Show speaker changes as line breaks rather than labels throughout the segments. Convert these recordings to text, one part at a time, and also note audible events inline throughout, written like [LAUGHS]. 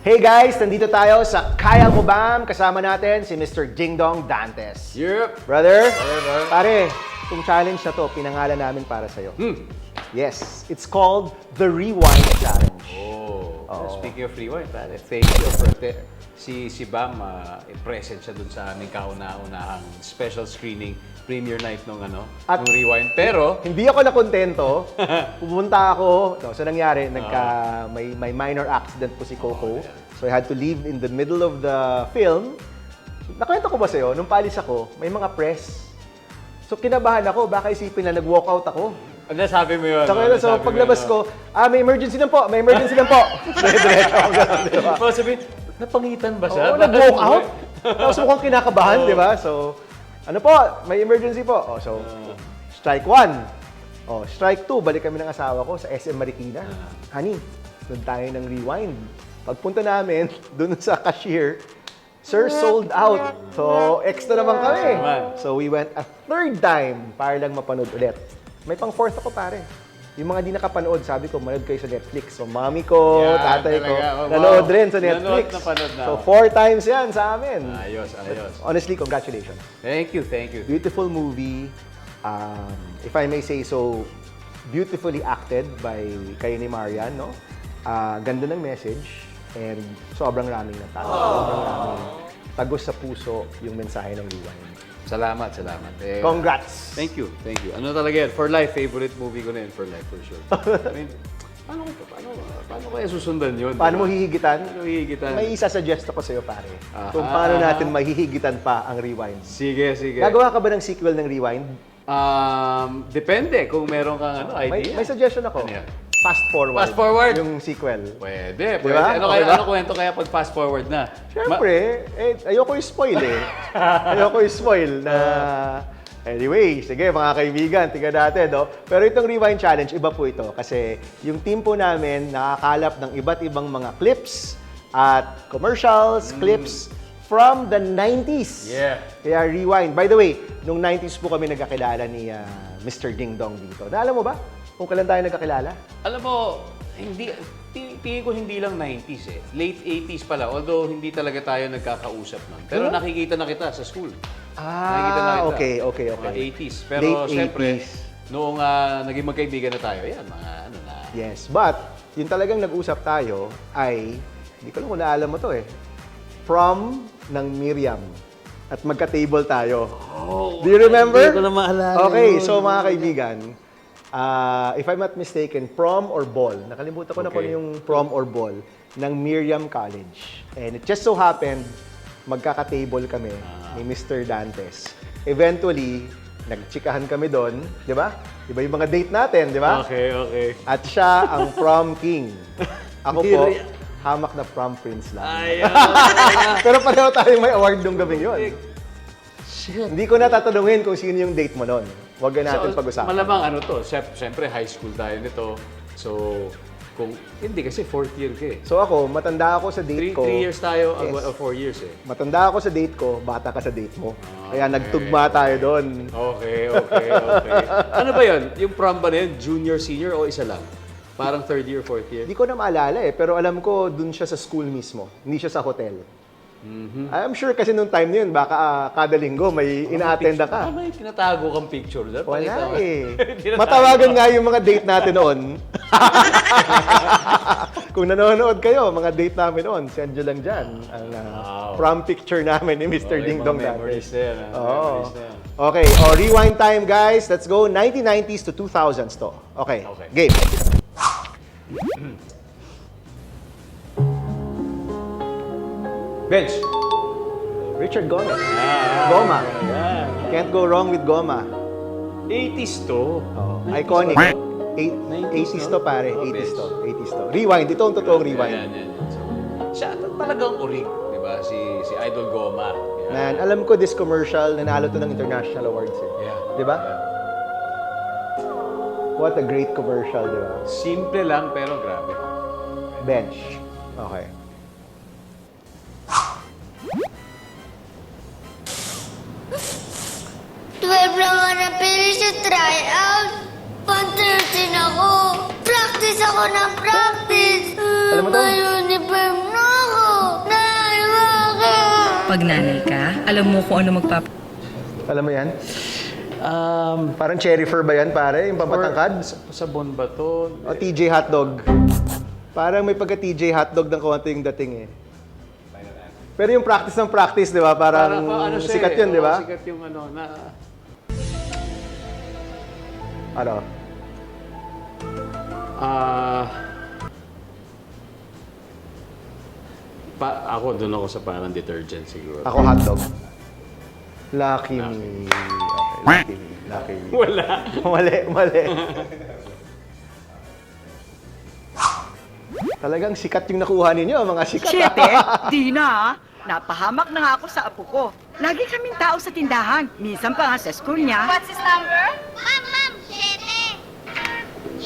Hey guys, nandito tayo sa Kaya Mo Bam. Kasama natin si Mr. Ding Dong Dantes.
Yep.
Brother,
Brother.
pare, itong challenge na to, pinangalan namin para sa'yo.
Hmm.
Yes, it's called the Rewind Challenge.
Oh.
Oo.
Speaking of rewind, pare, thank you for te- si si Bam ah, present siya dun sa aming kauna-unahang special screening premiere night nung ano,
At-
nung rewind. Pero
Hindi ako nakontento. [LAUGHS] Pumunta ako, no, so nangyari, nagka,
Ah.
may, may minor accident po si Coco.
Oh, yeah.
So I had to leave in the middle of the film. Nakwento ko ba sa'yo, nung palis ako, may mga press. So kinabahan ako, baka isipin na nag-walkout ako.
ano sabi mo yun?
Saka
Ano
so
sabi mo
paglabas
yun?
ko, ah, may emergency lang po, may emergency lang po. [LAUGHS] Diretso ako ganun, di ba?
Oh, sabi, napangitan ba siya?
Oo, nag-walk out. Tapos mukhang kinakabahan, [LAUGHS] di ba? So, ano po, may emergency po. Oh, so, strike one. Oh, strike two, balik kami ng asawa ko sa SM Marikina. Honey, doon tayo ng rewind. Pagpunta namin, [LAUGHS] doon sa cashier, Sir, sold out. So, extra naman kami. So, we went a third time para lang mapanood ulit. May pang fourth ako, pare. Yung mga di nakapanood, sabi ko, manood kayo sa Netflix. So, mami ko,
Yan,
tatay ko,
talaga. Oh, wow.
nanood rin sa
Nanood
Netflix.
na panood na
So,
ako.
four times yan sa amin.
Ayos, ayos.
Honestly, congratulations.
Thank you, thank you.
Beautiful movie. Um, if I may say so, beautifully acted by kayo ni Marian, no? Ah, ganda ng message and sobrang raming natalo. Sobrang raming tagos sa puso yung mensahe ng Rewind.
Salamat, salamat. Eh,
Congrats!
Thank you, thank you. Ano talaga yan? For life, favorite movie ko na yun. For life, for sure. I mean, paano, paano, paano kaya susundan yun?
Paano mo
diba?
hihigitan?
Paano hihigitan?
May isa-suggest ako sa'yo, pare.
Ah,
Kung paano
ah.
natin mahihigitan pa ang Rewind.
Sige, sige.
Gagawa ka ba ng sequel ng Rewind?
Um, depende kung meron kang ano,
May,
idea.
may suggestion ako.
Ano yan?
Fast forward.
Fast forward?
Yung sequel.
Pwede, pwede.
ba?
Ano kaya,
ba?
ano kwento kaya pag fast forward na?
Siyempre, eh, ayoko i-spoil eh. [LAUGHS] ayoko i-spoil na... Anyway, sige mga kaibigan, tingnan natin, no? Pero itong Rewind Challenge, iba po ito. Kasi yung team po namin nakakalap ng iba't ibang mga clips at commercials, clips from the 90s.
Yeah.
Kaya Rewind. By the way, nung 90s po kami nagkakilala ni ah, Mr. Ding Dong dito. Naalam mo ba kung kailan tayo nagkakilala?
Alam mo, hindi, ti- tingin ko hindi lang 90s eh. Late 80s pala. Although hindi talaga tayo nagkakausap nun. Pero
Huh?
nakikita na kita sa school.
Ah,
Nakikita na kita.
okay, okay, okay.
Mga 80s. Pero
Late
siyempre,
80s.
noong ah, naging magkaibigan na tayo, yan, mga ano na.
Yes, but yung talagang nag-usap tayo ay, hindi ko lang kung naalam mo to eh, prom ng Miriam. At magka-table tayo.
Oh,
Do you remember?
Hindi ko na maalala
Okay, so mga kaibigan, ah, if I'm not mistaken, prom or ball, nakalimutan ko na kung ano yung prom or ball ng Miriam College. And it just so happened, magkaka-table kami
Ah.
ni Mr. Dantes. Eventually, nagchikahan kami doon, di ba? Iba yung mga date natin, di ba?
Okay, okay.
At siya ang prom king. [LAUGHS] Ako po, hamak na prom prince lang.
Ay, [LAUGHS]
Pero pareho tayong may award nung gabing yun.
shit.
Hindi ko na tatanungin kung sino yung date mo nun. Huwag na natin
So,
pag-usapan.
Malamang ano to, syempre high school tayo nito. So, kung, hindi kasi fourth year ka eh.
So ako, matanda ako sa date
Three,
ko.
three years tayo,
Yes.
uh, four years eh.
Matanda ako sa date ko, bata ka sa date mo. Kaya
Okay.
nagtugma tayo doon.
Okay, okay, okay. ano ba yun? Yung prom ba na yun? Junior, senior o isa lang? Parang third year, fourth year?
Hindi ko na maalala eh, pero alam ko dun siya sa school mismo. Hindi siya sa hotel. I'm sure kasi nung time na yun, baka ah, kada linggo may ina-attenda
Ah,
ka.
may tinatago kang picture doon?
Wala eh. [LAUGHS] Matawagan nga yung mga date natin noon. [LAUGHS] Kung nanonood kayo, mga date namin noon, send nyo lang dyan. Ang ah,
Wow.
prom picture namin ni Mr.
Okay,
Ding Dong
memories na yan, ah. Yan.
Okay, oh, rewind time guys. Let's go 1990s to 2000s to. Okay,
Okay.
game.
Bench!
Richard Gomez.
Ah,
Goma.
Yan.
Can't go wrong with Goma.
80s to.
Oh, iconic. Eight, 80s to pare,
Oh,
80s to,
bitch.
80s to. Rewind, ito ang totoong
Yan,
rewind.
yan, yan. So, siya ta- talagang urik, di ba? Si, si Idol Goma. Yan.
Man, alam ko this commercial, nanalo to ng international awards eh.
Yeah.
Di ba?
Yeah.
What a great commercial, di ba?
Simple lang pero grabe.
Bench. Okay.
Lang nga na pili sa tryout. Pan-13 ako. Practice ako ng practice.
Alam mo to?
May uniform na ako.
Pag nanay ka, alam mo kung ano magpap...
Alam mo yan?
Um,
Parang cherry fur ba yan, pare? Yung pampatangkad?
sa, sa Bon ba to?
O TJ hotdog. Parang may pagka TJ hotdog ng konti yung dating eh. Pero yung practice ng practice, di ba? Parang,
pa- ano siya
sikat
eh.
yun, di ba?
Sikat yung ano, na...
Ano?
Ah... pa, ako, doon ako sa parang detergent siguro.
Ako hotdog. Lucky me. Okay, lucky me. Lucky me.
Wala.
mali, mali. Talagang sikat yung nakuha ninyo, mga sikat.
Siyete, [LAUGHS] di na ah. Napahamak na nga ako sa apo ko. Lagi kaming tao sa tindahan. Minsan pa nga sa school niya.
What's his number? Shete.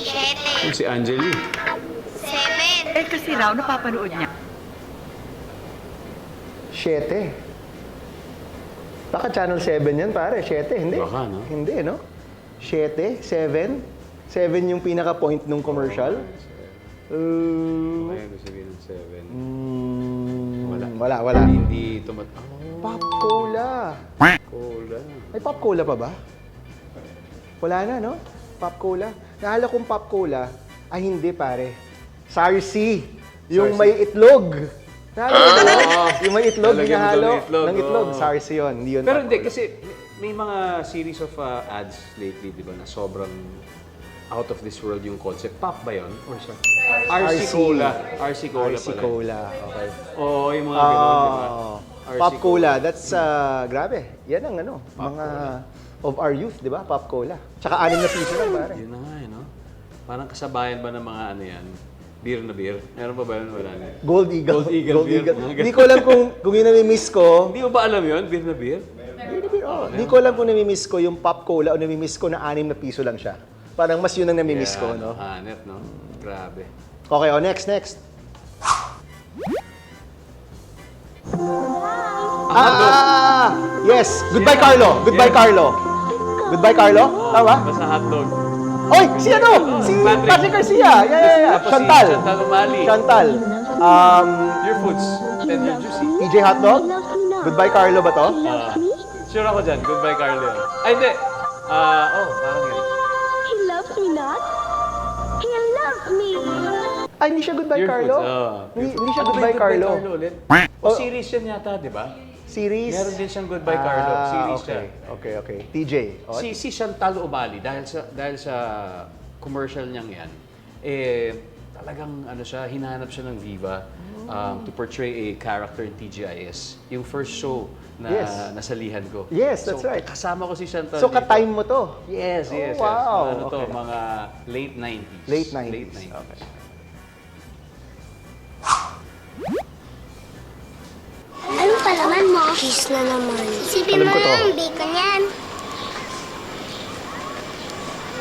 Yung si Angeli.
Seven.
Eh kasi raw napapanood niya.
Siete. Baka Channel 7 yan, pare. Siete, hindi.
Baka, no?
Hindi, no? Siete, seven. Seven yung pinaka-point nung commercial. Uh,
Ayun, gusto sabihin ng seven.
mm,
Wala.
Wala, wala.
Hindi tumat... Oh,
Pop Cola.
cola.
May Pop Cola pa ba? Wala na, no? Pop Cola. Naalala kong Pop Cola. Ay, hindi, pare. Sarsi. Yung
Sarsi.
may itlog. Naalala mo? [LAUGHS] yung may itlog,
Lalagyan mo ng itlog,
Ng itlog.
oo.
Sarsi yun. Hindi yun
Pero
Pop
hindi,
Cola.
kasi may mga series of uh, ads lately, di ba, na sobrang out of this world yung concept. Pop ba yun? Or siya? RC
RC.
Cola. RC Cola
RC
pala.
Cola. Okay.
Oo, yung mga gano'n, di ba?
Oh,
RC
Pop Cola, that's uh, grabe. Yan ang ano, mga of our youth, di ba? Pop Cola. Tsaka anim na piso lang, pare.
Yun na nga, eh, no? Parang kasabayan ba ng mga ano yan? Beer na beer? Meron pa ba yun? Wala na.
Gold Eagle.
Gold Eagle beer, mga ganun.
Hindi ko alam kung, kung yung nami-miss ko.
Hindi mo ba alam yun? Beer na beer?
Oh, Hindi ko alam kung nami-miss ko yung Pop Cola o nami-miss ko na anim na piso lang siya. Parang mas yun ang nami-miss ko, no?
Hanep, no? Grabe.
Okay, oh, next, next. Ah! Yes! Goodbye,
Yeah.
Carlo! Goodbye,
Yeah.
Carlo! Goodbye, Carlo? Tama?
Basta hotdog.
Oy, si ano? Si
Patrick.
Patrick Garcia. Yeah, yeah, yeah.
Tapos si
Chantal.
Chantal Umali.
Chantal. Um,
Your foods. Tender juicy.
TJ Hotdog. Goodbye, Carlo ba to?
Ah, sure ako dyan. Goodbye, Carlo. Ay, hindi. Ah, oh, parang yun.
He loves me not. He loves me.
Ay, hindi siya Goodbye,
Your
Carlo.
Foods. Oh,
Hindi, hindi siya
Ano ba
Goodbye,
yung
Carlo.
Goodbye Carlo ulit? O
Oh.
series yan yata, di ba?
Series.
Meron din siyang Goodbye Carlo.
Ah,
Series
okay.
siya.
Okay, okay. TJ. Oh,
Si, si Chantal Umali, dahil sa, dahil sa commercial niyang yan, eh, talagang ano siya, hinahanap siya ng Viva um, to portray a character in TGIS. Yung first show na
Yes.
nasalihan ko.
Yes, that's
so,
right.
Kasama ko si Chantal
So,
dito.
ka-time mo to?
Yes,
Oh,
yes, yes.
wow.
Ano to,
Okay.
mga late 90s.
Late 90s.
Late 90s.
Okay.
Kiss na naman. Isipin
Alam
mo
ko to.
lang, bacon yan.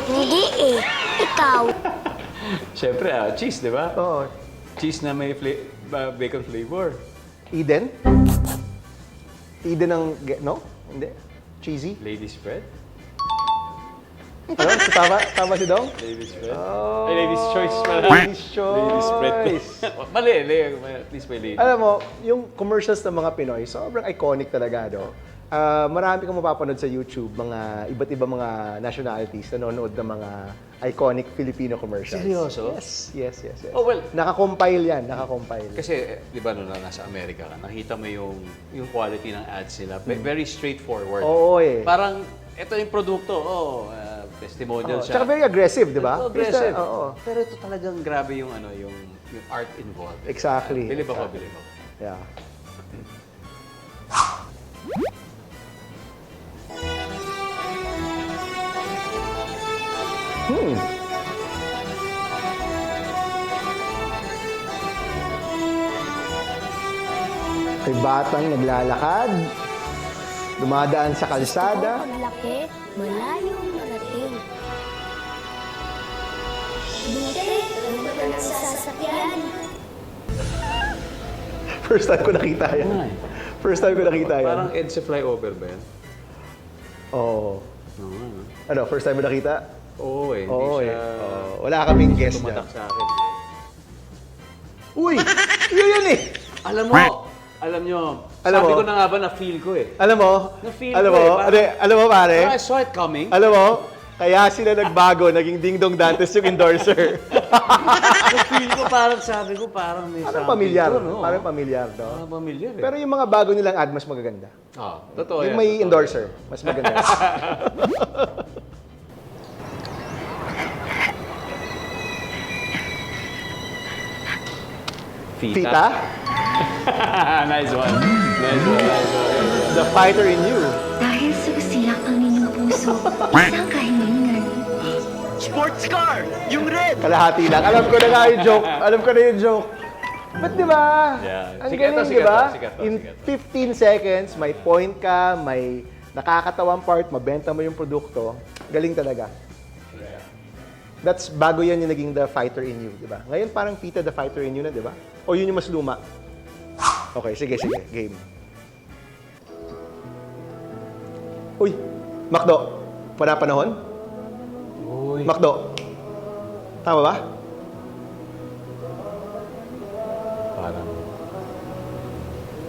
Hindi eh. Ikaw. [LAUGHS]
Siyempre, ah, cheese, di ba?
Oo.
Cheese na may fla- ba- bacon flavor.
Eden? Eden ang... ge- No? Hindi? Cheesy?
Lady spread?
Ano? Tama, tama si Dong?
Lady spread?
Oh,
Ay, ladies choice pala.
Ladies [LAUGHS] choice.
Lady spread. [LAUGHS] Mali, mali. At least may lady.
Alam mo, yung commercials ng mga Pinoy, sobrang iconic talaga, no? Ah, marami kang mapapanood sa YouTube, mga iba't ibang mga nationalities nanonood ng mga iconic Filipino commercials.
Seryoso?
Yes, yes, yes. yes.
Oh, well-
Nakakompile yan, nakakompile.
Kasi, eh, di ba, nung nasa Amerika ka, nakita mo yung, yung quality ng ads nila. Ve- Very straightforward.
Hmm. Oo eh.
Parang, ito yung produkto, oh, uh, testimonial
Oo,
siya.
Tsaka very aggressive, di ba?
Oo, aggressive.
Oo.
Pero ito talagang grabe yung, ano, yung, yung art involved.
Exactly.
Bilib ako,
exactly.
bilib ako.
Yeah. Hmm. May batang naglalakad, dumadaan sa kalsada.
Paglaki, malayong marating. Ng sasakyan.
First time ko nakita yan.
Ano eh?
First time ko nakita yan.
Parang EDSA flyover ba yan?
Oo.
Oo, ano?
Ano, first time mo nakita?
Oo eh, hindi
Oo
siya
eh. Oo. Wala kaming guess dyan.
tumatak sa akin.
Uy! yun yun eh!
Alam mo, alam nyo,
Alam
sabi
mo?
ko na nga ba na feel ko eh.
Alam mo?
Na-feel
alam
ko
mo?
eh, parang-
Ano, alam mo, pare?
I saw it coming.
Alam mo? Kaya sila nagbago, naging Ding Dong Dantes yung endorser. [LAUGHS] [LAUGHS]
feel ko parang sabi ko parang may
Parang
something
pamilyar.
to, no?
Parang pamilyar, no?
Parang pamilyar eh.
Pero yung mga bago nilang ad, mas magaganda.
Ah, totoo
yung
yan,
may
totoo
endorser, mas maganda.
yan. [LAUGHS] Fita.
Tita, [LAUGHS]
nice one. Nice one, nice one.
the fighter in you.
Dahil sa usiyak ang inyong puso, isang kahilingan.
Sports car! Yung red!
Kalahati lang. Alam ko na nga yung joke. Alam ko na yung joke. Ba't di ba?
Yeah.
Ang
to,
galing,
sikat
di ba?
to, sikat to,
In
sikat
15 seconds, may point ka, may nakakatawang part, mabenta mo yung produkto. Galing talaga. That's bago yan yung naging The Fighter in You, di ba? Ngayon parang Pita The Fighter in You na, di ba? O yun yung mas luma? Okay, sige, sige. Game. Uy, Makdo. Wala panahon?
Uy.
Makdo. Tama ba?
Parang...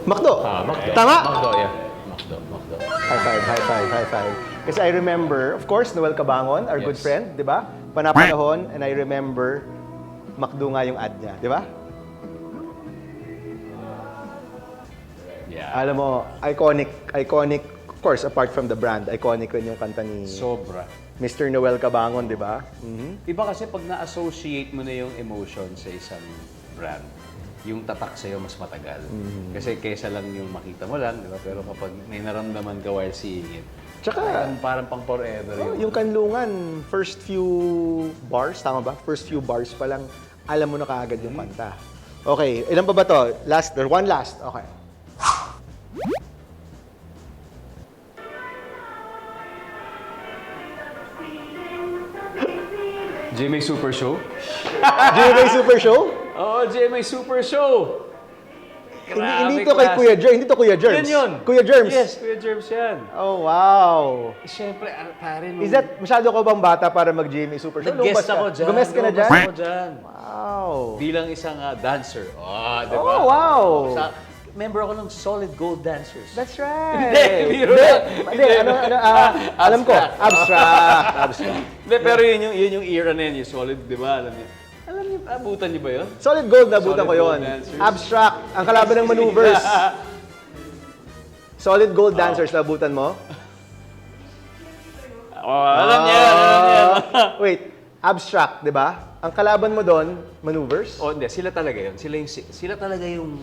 Makdo.
Ah, Macdo.
Tama?
Macdo, yeah. Macdo, Macdo.
High five, high five, high five. Kasi I remember, of course, Noel Cabangon, our good
Yes.
friend, di ba? Panapanahon, and I remember, Makdo nga yung ad niya, di ba?
Yeah.
Alam mo, iconic, iconic, course, apart from the brand, iconic rin yung kanta ni
Sobra.
Mr. Noel Cabangon, di ba? Mhm.
Iba kasi pag na-associate mo na yung emotion sa isang brand, yung tatak sa'yo mas matagal.
Mm-hmm.
Kasi kesa lang yung makita mo lang, di ba? Pero kapag may naramdaman ka while seeing it,
Tsaka,
parang, parang pang forever
oh,
yun.
yung kanlungan, first few bars, tama ba? First few bars pa lang, alam mo na kaagad yung kanta. Okay, ilan pa ba to? Last, or one last. Okay.
GMA Super Show?
GMA Super Show?
Oo, GMA Super Show!
Hindi, hindi to kay. Kuya Germs. Hindi to Kuya Germs.
Yan yun.
Kuya Germs.
Yes, Kuya Germs yan.
Oh, wow.
Siyempre, ano, pare, nung...
Is that, masyado ko bang bata para mag-GMA Super Show?
Nag-guest ako dyan.
Gumest ka na dyan?
ako dyan.
Wow.
Bilang isang ah, dancer. Oh, di ba?
Oh, wow.
Sa, member ako ng Solid Gold Dancers.
That's [LAUGHS] right.
Hindi, biro
Hindi,
lang.
Hindi, ano, ano, ah, alam ko. Abstract. [LAUGHS] Abstract.
Hindi, pero yun yung, yun yung era na yun, yung solid, di ba? Alam niyo. Alam niyo, abutan niyo ba yun?
Solid gold, nabutan
Solid
ko
gold
yon.
dancers.
Abstract. Ang kalaban ng maneuvers. [LAUGHS] Solid gold dancers, nabutan mo?
oh, alam niya, alam niya.
Ah, wait, abstract, di ba? Ang kalaban mo doon, maneuvers?
oh, hindi, sila talaga yun. Sila, yung, sila talaga yung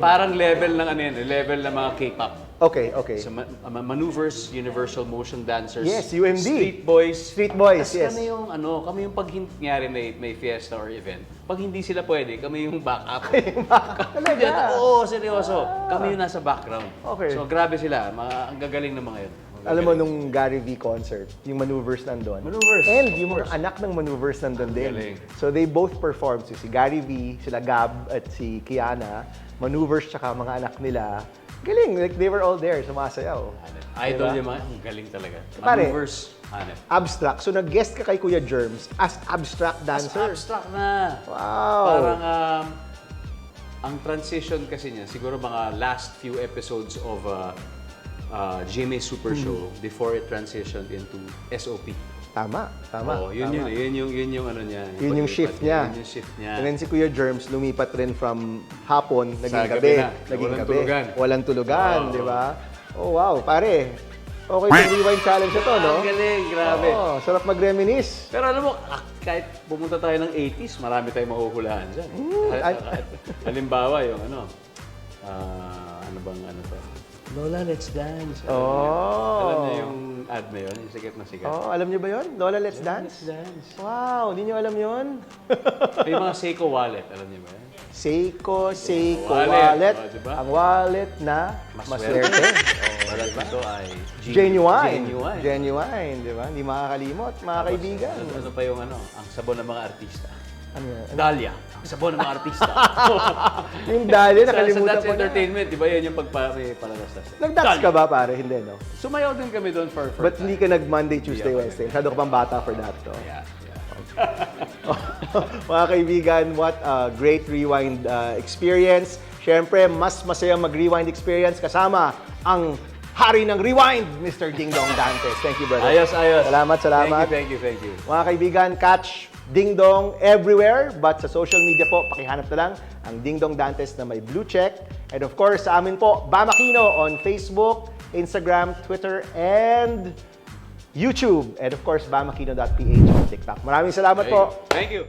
parang level ng ano yun, level ng mga K-pop.
Okay, okay.
So, ma- ma- maneuvers, universal motion dancers.
Yes, UMD.
Street boys.
Street boys,
Tas
yes.
kami yung ano, kami yung pag hin- nangyari may, may fiesta or event, pag hindi sila pwede, kami yung backup. [LAUGHS]
Talaga?
Oo, seryoso. Kami yung nasa background.
Okay.
So grabe sila, mga, ang gagaling ng mga yun.
Alam mo, nung Gary V concert, yung maneuvers nandun.
Maneuvers,
And
of
yung mga
course.
anak ng maneuvers nandun din.
Galing.
So they both performed. So, si Gary V, sila Gab, at si Kiana, maneuvers tsaka mga anak nila. Galing, like they were all there, sumasayaw.
Idol
Diba?
yung mga, ang galing talaga.
Pare.
Maneuvers, hanep.
Abstract. So nag-guest ka kay Kuya Germs as abstract
As
dancer.
abstract na.
Wow.
Parang um, ang transition kasi niya, siguro mga last few episodes of uh, uh, GMA Super
Hmm.
Show before it transitioned into SOP.
Tama, tama.
Oo, yun
tama.
yun, yun yung yun yung ano niya.
Yun yung
paglipat
shift niya.
Yun yung shift niya.
And then si Kuya Germs, lumipat rin from hapon, naging
gabi
gabi,
na.
naging
Walang
gabi.
tulugan.
Walang tulugan,
Oo.
di ba? Oh, wow, pare. Okay yung rewind challenge na to, no?
Ang galing, grabe.
Oo, sarap mag-reminisce.
Pero alam mo, ah, kahit pumunta tayo ng 80s, marami tayong mahuhulahan dyan.
Ay-
ha- Halimbawa, yung ano, ah, ano bang ano to? Lola, let's dance. Alam
Oh.
niyo? Alam niyo yung ad na yun, yung sikat na sikat.
Oh, alam niyo ba yon? Lola, let's
Let's
dance?
dance.
Wow, hindi niyo alam yon? [LAUGHS]
May mga Seiko wallet, alam niyo ba yan?
Seiko, Seiko
Wallet.
wallet.
Oh, diba?
Ang wallet na maswerte.
oh, wallet ito ay gen-
Genuine.
Genuine.
Genuine, di ba? Hindi makakalimot, mga kaibigan.
Ano, ano pa yung ano, ang sabon ng mga artista?
Ano yan?
Dahlia, ang sabon ng mga artista. [LAUGHS]
Yung dali,
sa, sa
nakalimutan
That's
ko na.
Entertainment, di ba yan yung pagpapalagas na
Nag-dance ka ba, pare? Hindi, no?
Sumayaw din kami doon for, for
But hindi ka nag-Monday, Tuesday, Wednesday. Masyado ka pang bata for that, no?
Yeah, yeah. [LAUGHS]
Mga kaibigan, what a great rewind uh, experience. Siyempre, mas masaya mag-rewind experience kasama ang hari ng rewind, Mr. Ding Dong Dantes. Thank you, brother.
Ayos, ayos.
Salamat, salamat.
Thank you, thank you, thank you.
Mga kaibigan, catch Ding Dong everywhere. But sa social media po, pakihanap na lang ang Ding Dong Dantes na may blue check. And of course, sa amin po, Bamakino on Facebook, Instagram, Twitter, and YouTube. And of course, bamakino.ph on TikTok. Maraming salamat po.
Thank you.